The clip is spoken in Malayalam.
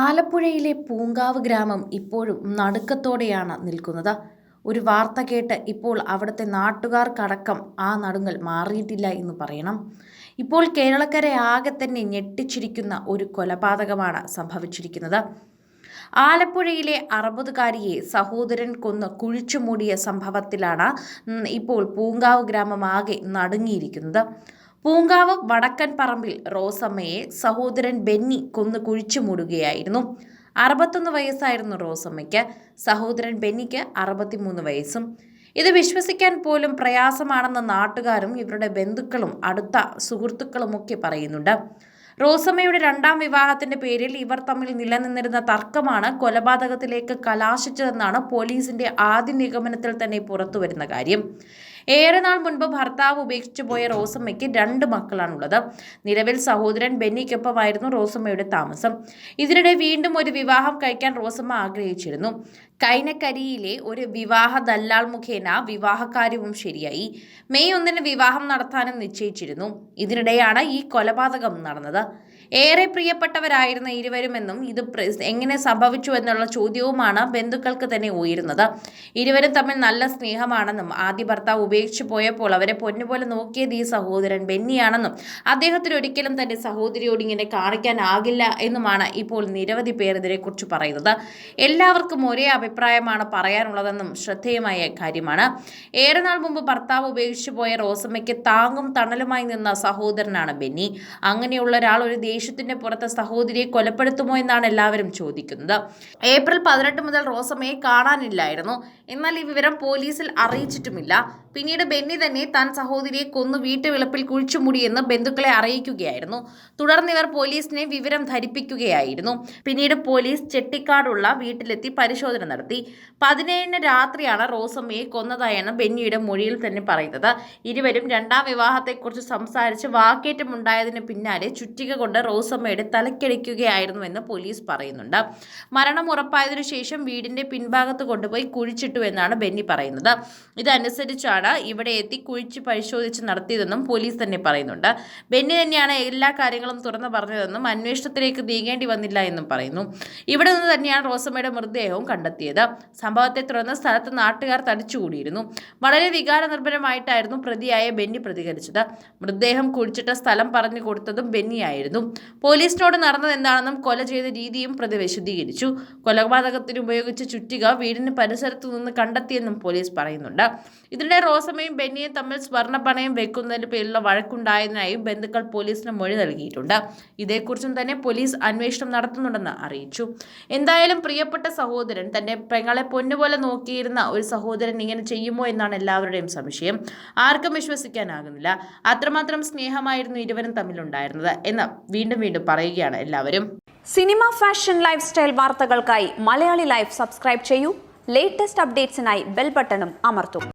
ആലപ്പുഴയിലെ പൂങ്കാവ് ഗ്രാമം ഇപ്പോഴും നടുക്കത്തോടെയാണ് നിൽക്കുന്നത്. ഒരു വാർത്ത കേട്ട് ഇപ്പോൾ അവിടുത്തെ നാട്ടുകാർക്കടക്കം ആ നടുങ്ങൽ മാറിയിട്ടില്ല എന്ന് പറയണം. ഇപ്പോൾ കേരളക്കരെ ആകെ തന്നെ ഞെട്ടിച്ചിരിക്കുന്ന ഒരു കൊലപാതകമാണ് സംഭവിച്ചിരിക്കുന്നത്. ആലപ്പുഴയിലെ അറുപതുകാരിയെ സഹോദരൻ കൊന്ന് കുഴിച്ചു മൂടിയ സംഭവത്തിലാണ് ഇപ്പോൾ പൂങ്കാവ് ഗ്രാമം ആകെ നടുങ്ങിയിരിക്കുന്നത്. പൂങ്കാവ് വടക്കൻ പറമ്പിൽ റോസമ്മയെ സഹോദരൻ ബെന്നി കൊന്നു കുഴിച്ചു മൂടുകയായിരുന്നു. അറുപത്തൊന്ന് വയസ്സായിരുന്നു റോസമ്മയ്ക്ക്. സഹോദരൻ ബെന്നിക്ക് അറുപത്തിമൂന്ന് വയസ്സും. ഇത് വിശ്വസിക്കാൻ പോലും പ്രയാസമാണെന്ന് നാട്ടുകാരും ഇവരുടെ ബന്ധുക്കളും അടുത്ത സുഹൃത്തുക്കളുമൊക്കെ പറയുന്നുണ്ട്. റോസമ്മയുടെ രണ്ടാം വിവാഹത്തിന്റെ പേരിൽ ഇവർ തമ്മിൽ നിലനിന്നിരുന്ന തർക്കമാണ് കൊലപാതകത്തിലേക്ക് കലാശിച്ചതെന്നാണ് പോലീസിന്റെ ആദ്യ നിഗമനത്തിൽ തന്നെ പുറത്തുവരുന്ന കാര്യം. ഏറെ നാൾ മുൻപ് ഭർത്താവ് ഉപേക്ഷിച്ചു പോയ റോസമ്മയ്ക്ക് രണ്ട് മക്കളാണുള്ളത്. നിലവിൽ സഹോദരൻ ബെന്നിക്കൊപ്പമായിരുന്നു റോസമ്മയുടെ താമസം. ഇതിനിടെ വീണ്ടും ഒരു വിവാഹം കഴിക്കാൻ റോസമ്മ ആഗ്രഹിച്ചിരുന്നു. കൈനക്കരിയിലെ ഒരു വിവാഹ ദല്ലാൾ മുഖേന വിവാഹകാര്യവും ശരിയായി. മെയ് ഒന്നിന് വിവാഹം നടത്താനും നിശ്ചയിച്ചിരുന്നു. ഇതിനിടെയാണ് ഈ കൊലപാതകം നടന്നത്. ഏറെ പ്രിയപ്പെട്ടവരായിരുന്ന ഇരുവരുമെന്നും ഇത് എങ്ങനെ സംഭവിച്ചു എന്നുള്ള ചോദ്യവുമാണ് ബന്ധുക്കൾക്ക് തന്നെ ഉയരുന്നത്. ഇരുവരും തമ്മിൽ നല്ല സ്നേഹമാണെന്നും ആദ്യ ഭർത്താവ് ഉപേക്ഷിച്ചു പോയപ്പോൾ അവരെ പൊന്നുപോലെ നോക്കിയത് ഈ സഹോദരൻ ബെന്നിയാണെന്നും അദ്ദേഹത്തിന് ഒരിക്കലും തന്റെ സഹോദരിയോട് ഇങ്ങനെ കാണിക്കാനാകില്ല എന്നുമാണ് ഇപ്പോൾ നിരവധി പേർ ഇതിനെക്കുറിച്ച് പറയുന്നത്. എല്ലാവർക്കും ഒരേ അഭിപ്രായമാണ് പറയാനുള്ളതെന്നും ശ്രദ്ധേയമായ കാര്യമാണ്. ഏറെ നാൾ മുമ്പ് ഭർത്താവ് ഉപേക്ഷിച്ചു പോയ റോസമ്മയ്ക്ക് താങ്ങും തണലുമായി നിന്ന സഹോദരനാണ് ബെന്നി. അങ്ങനെയുള്ള ഒരാൾ ഒരു ദേഷ്യത്തിന്റെ പുറത്ത് സഹോദരിയെ കൊലപ്പെടുത്തുമോ എന്നാണ് എല്ലാവരും ചോദിക്കുന്നത്. ഏപ്രിൽ പതിനെട്ട് മുതൽ റോസമ്മയെ കാണാനില്ലായിരുന്നു. എന്നാൽ ഈ വിവരം പോലീസിൽ അറിയിച്ചിട്ടുമില്ല. പിന്നീട് ബെന്നി തന്നെ താൻ സഹോദരിയെ കൊന്നു വീട്ടുവിളപ്പിൽ കുഴിച്ചുമൂടിയെന്ന് ബന്ധുക്കളെ അറിയിക്കുകയായിരുന്നു. തുടർന്ന് ഇവർ പോലീസിനെ വിവരം ധരിപ്പിക്കുകയായിരുന്നു. പിന്നീട് പോലീസ് ചെട്ടിക്കാടുള്ള വീട്ടിലെത്തി പരിശോധന നടത്തി. പതിനേഴിന് രാത്രിയാണ് റോസമ്മയെ കൊന്നതായാണ് ബെന്നിയുടെ മൊഴിയിൽ തന്നെ പറയുന്നത്. ഇരുവരും രണ്ടാം വിവാഹത്തെക്കുറിച്ച് സംസാരിച്ച് വാക്കേറ്റമുണ്ടായതിന് പിന്നാലെ ചുറ്റിക കൊണ്ട് റോസമ്മയുടെ തലക്കടിക്കുകയായിരുന്നുവെന്ന് പോലീസ് പറയുന്നുണ്ട്. മരണം ഉറപ്പായതിനു ശേഷം വീടിന്റെ പിൻഭാഗത്ത് കൊണ്ടുപോയി കുഴിച്ചിട്ടു എന്നാണ് ബെന്നി പറയുന്നത്. ഇതനുസരിച്ചാണ് ഇവിടെ എത്തി കുഴിച്ച് പരിശോധിച്ച് നടത്തിയതെന്നും പോലീസ് തന്നെ പറയുന്നുണ്ട്. ബെന്നി തന്നെയാണ് എല്ലാ കാര്യങ്ങളും തുറന്നു പറഞ്ഞതെന്നും അന്വേഷണത്തിലേക്ക് നീങ്ങേണ്ടി വന്നില്ല എന്നും പറയുന്നു. ഇവിടെ നിന്ന് തന്നെയാണ് റോസമ്മയുടെ മൃതദേഹവും കണ്ടെത്തിയത്. സംഭവത്തെ തുടർന്ന് സ്ഥലത്ത് നാട്ടുകാർ തടിച്ചുകൂടിയിരുന്നു. വളരെ വികാരനിർഭരമായിട്ടായിരുന്നു പ്രതിയായ ബെന്നി പ്രതികരിച്ചത്. മൃതദേഹം കുഴിച്ചിട്ട സ്ഥലം പറഞ്ഞു കൊടുത്തതും ബെന്നിയായിരുന്നു. പോലീസിനോട് നടന്നത് എന്താണെന്നും കൊല ചെയ്ത രീതിയും പ്രതി വിശദീകരിച്ചു. കൊലപാതകത്തിന് ഉപയോഗിച്ച ചുറ്റിക വീടിന് പരിസരത്തു നിന്ന് കണ്ടെത്തിയെന്നും പോലീസ് പറയുന്നുണ്ട്. ഇതിനിടെ റോസമ്മയും ബെന്നിയും തമ്മിൽ സ്വർണപ്പണയം വെക്കുന്നതിന് പേരിലുള്ള വഴക്കുണ്ടായതിനായി ബന്ധുക്കൾ പോലീസിന് മൊഴി നൽകിയിട്ടുണ്ട്. ഇതേക്കുറിച്ചും തന്നെ പോലീസ് അന്വേഷണം നടത്തുന്നുണ്ടെന്ന് അറിയിച്ചു. എന്തായാലും പ്രിയപ്പെട്ട സഹോദരൻ തന്റെ പെങ്ങളെ പൊന്നുപോലെ നോക്കിയിരുന്ന ഒരു സഹോദരൻ ഇങ്ങനെ ചെയ്യുമോ എന്നാണ് എല്ലാവരുടെയും സംശയം. ആർക്കും വിശ്വസിക്കാനാകുന്നില്ല. അത്രമാത്രം സ്നേഹമായിരുന്നു ഇരുവരും തമ്മിലുണ്ടായിരുന്നത് എന്ന് വീണ്ടും വീണ്ടും പറയുകയാണ് എല്ലാവരും. സിനിമ ഫാഷൻ ലൈഫ് സ്റ്റൈൽ വാർത്തകൾക്കായി മലയാളി ലൈഫ് സബ്സ്ക്രൈബ് ചെയ്യൂ. ലേറ്റസ്റ്റ് അപ്ഡേറ്റ്സിനായി ബെൽ ബട്ടണും അമർത്തൂ.